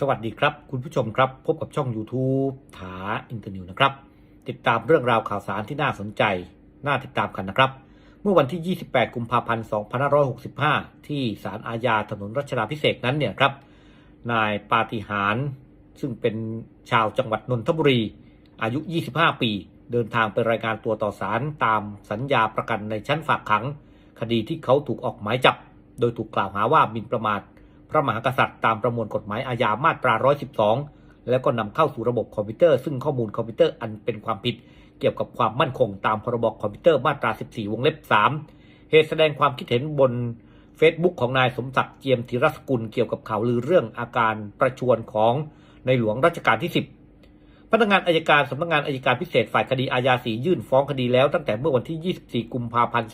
สวัสดีครับ คุณผู้ชมครับ พบกับช่อง YouTube ถาอินเตอร์นิวนะครับ ติดตามเรื่องราวข่าวสารที่น่าสนใจ น่าติดตามกันนะครับ เมื่อวันที่ 28 กุมภาพันธ์ 2565 ที่ศาลอาญาถนนรัชดาพิเศษกนั้นเนี่ยครับ นายปาฏิหารซึ่งเป็นชาวจังหวัดนนทบุรี อายุ 25 ปี เดินทางไปรายงานตัวต่อศาลตามสัญญาประกันในชั้นฝากขัง คดีที่เขาถูกออกหมายจับ โดยถูกกล่าวหาว่าหมิ่นประมาท พระมหากษัตริย์ตามประมวลกฎหมายอาญามาตรา 112 แล้วก็นำเข้าสู่ระบบคอมพิวเตอร์ซึ่งข้อมูลคอมพิวเตอร์อันเป็นความผิด เกี่ยวกับความมั่นคงตามพรบคอมพิวเตอร์มาตรา 14 วงเล็บ 3 เหตุแสดงความคิดเห็นบน Facebook ของนายสมศักดิ์เจียมธีรสกุลเกี่ยวกับข่าวลือเรื่องอาการประชวรของในหลวงรัชกาลที่ 10พนักงานอายการสำนักงานอายการพิเศษฝ่ายคดีอาญาสียื่นฟ้องคดีแล้วตั้งแต่เมื่อวันที่ 24 กุมภาพันธ์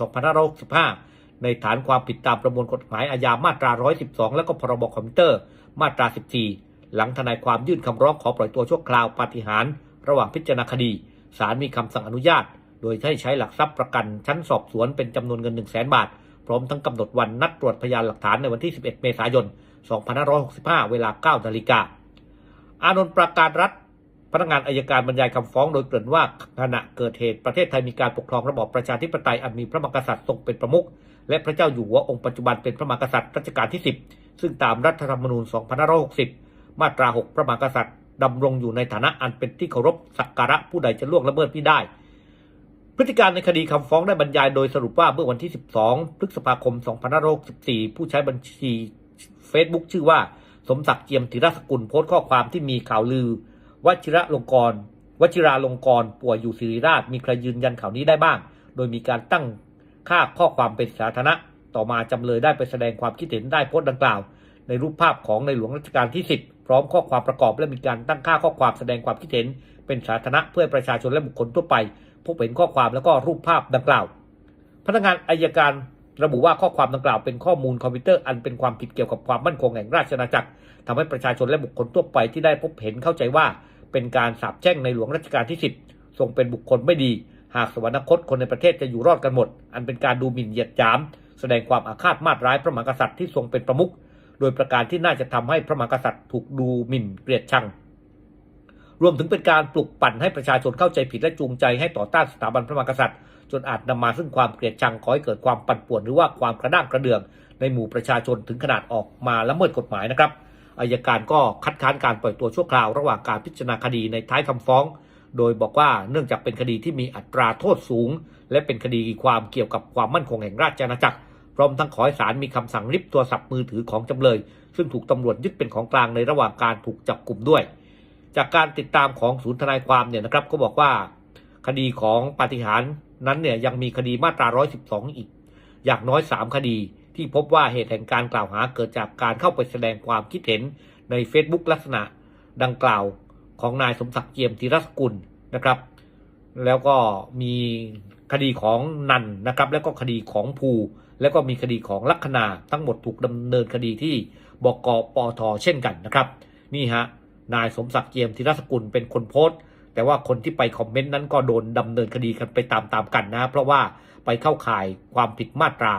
2565 ในฐานความผิดตามประมวลกฎหมายอาญามาตรา 112 และก็พรบคอมพิวเตอร์มาตรา 14 หลังทนายความยื่นคำร้องขอปล่อยตัวชั่วคราวปาฏิหาริย์ระหว่างพิจารณาคดีศาลมีคำสั่งอนุญาต โดยให้ใช้หลักทรัพย์ประกันชั้นสอบสวนเป็นจำนวนเงิน 1 0 0 0 0แบาท พร้อมทั้งกำหนดวันนัดตรวจพยานหลักฐานในวันที่ 11 เมษายน 2565 เวลา 9 นาฬิกาอานนท์ประกาศรัฐ พนักงานอายการบรรยายคำฟ้องโดยเกริ่นว่าขณะเกิดเหตุประเทศไทยมีการปกครองระบอบประชาธิปไตยอันมีพระมหากษัตริย์ทรงเป็นประมุขและพระเจ้าอยู่หัวองค์ปัจจุบันเป็นพระมหากษัตริย์รัชกาลที่ 10 ซึ่งตามรัฐธรรมนูญ 2560 มาตรา 6 พระมหากษัตริย์ดำรงอยู่ในฐานะอันเป็นที่เคารพสักการะผู้ใดจะล่วงละเมิดไม่ได้ พฤติการในคดีคำฟ้องได้บรรยายโดยสรุปว่าเมื่อวันที่ 12 พฤษภาคม 2564 ผู้ใช้บัญชี Facebook ชื่อว่า สมศักดิ์เจียมธีรสกุลโพสต์ข้อความที่มีข่าวลือ วชิระลงกรณ์วชิราลงกรณ์ป่วยอยู่ศิริราชมีใครยืนยันข่าวนี้ได้บ้าง โดยมีการตั้งค่าข้อความเป็นสาธารณะ ต่อมาจำเลยได้ไปแสดงความคิดเห็นได้โพสต์ดังกล่าว ในรูปภาพของในหลวงรัชกาลที่ 10 พร้อมข้อความประกอบและมีการตั้งค่าข้อความแสดงความคิดเห็น เป็นสาธารณะเพื่อประชาชนและบุคคลทั่วไป พบเห็นข้อความแล้วก็รูปภาพดังกล่าว พนักงานอายการระบุว่าข้อความดังกล่าวเป็นข้อมูลคอมพิวเตอร์อันเป็นความผิดเกี่ยวกับความมั่นคงแห่งราชอาณาจักรทำให้ประชาชนและบุคคลทั่วไปที่ได้พบเห็นเข้าใจว่า เป็นการสาบแช่งในหลวงรัชกาลที่ 10 ทรงเป็นบุคคลไม่ดี หากสวรรคตคนในประเทศจะอยู่รอดกันหมด อันเป็นการดูหมิ่นเหยียดหยาม แสดงความอาฆาตมาตร้ายพระมหากษัตริย์ที่ทรงเป็นประมุขโดยประการที่น่าจะทำให้พระมหากษัตริย์ถูกดูหมิ่นเกลียดชัง รวมถึงเป็นการปลุกปั่นให้ประชาชนเข้าใจผิดและจูงใจให้ต่อต้านสถาบันพระมหากษัตริย์ จนอาจนำมาซึ่งความเกลียดชังขอให้เกิดความปั่นป่วนหรือว่าความกระด้างกระเดื่อง ในหมู่ประชาชนถึงขนาดออกมาละเมิดกฎหมายนะครับ อายการก็คัดค้านการปล่อยตัวชั่วคราวระหว่างการพิจารณาคดีในท้ายคำฟ้อง โดยบอกว่าเนื่องจากเป็นคดีที่มีอัตราโทษสูง และเป็นคดีความเกี่ยวกับความมั่นคงแห่งราชอาณาจักรพร้อมทั้งขอให้ศาลมีคำสั่งริบโทรศัพท์มือถือของจำเลย ซึ่งถูกตำรวจยึดเป็นของกลางในระหว่างการถูกจับกลุ่มด้วย จากการติดตามของศูนย์ทนายความเนี่ยนะครับก็บอกว่า คดีของปาฏิหาริย์นั้นเนี่ยยังมีคดีมาตรา 112 อีก อย่างน้อย 3 คดี ที่พบว่าเหตุแห่งการกล่าวหาเกิดจากการเข้าไปแสดงความคิดเห็นใน Facebook ลักษณะดังกล่าวของนายสมศักดิ์เจียมธีรสกุลนะครับ แล้วก็มีคดีของนันนะครับ แล้วก็คดีของภูแล้วก็มีคดีของลัคนาทั้งหมดถูกดำเนินคดีที่บกปอทเช่นกันนะครับ นี่ฮะนายสมศักดิ์เจียมธีรสกุลเป็นคนโพสต์ แต่ว่าคนที่ไปคอมเมนต์นั้นก็โดนดำเนินคดีกันไปตามๆกันนะ เพราะว่าไปเข้าข่ายความผิดมาตรา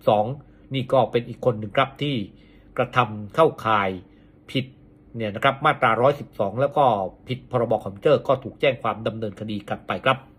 112 นี่ก็เป็นอีกคนหนึ่งครับที่กระทำเข้าข่ายผิดเนี่ยนะครับมาตรา 112 แล้วก็ผิดพรบคอมพิวเตอร์ก็ถูกแจ้งความดำเนินคดีกันไปครับ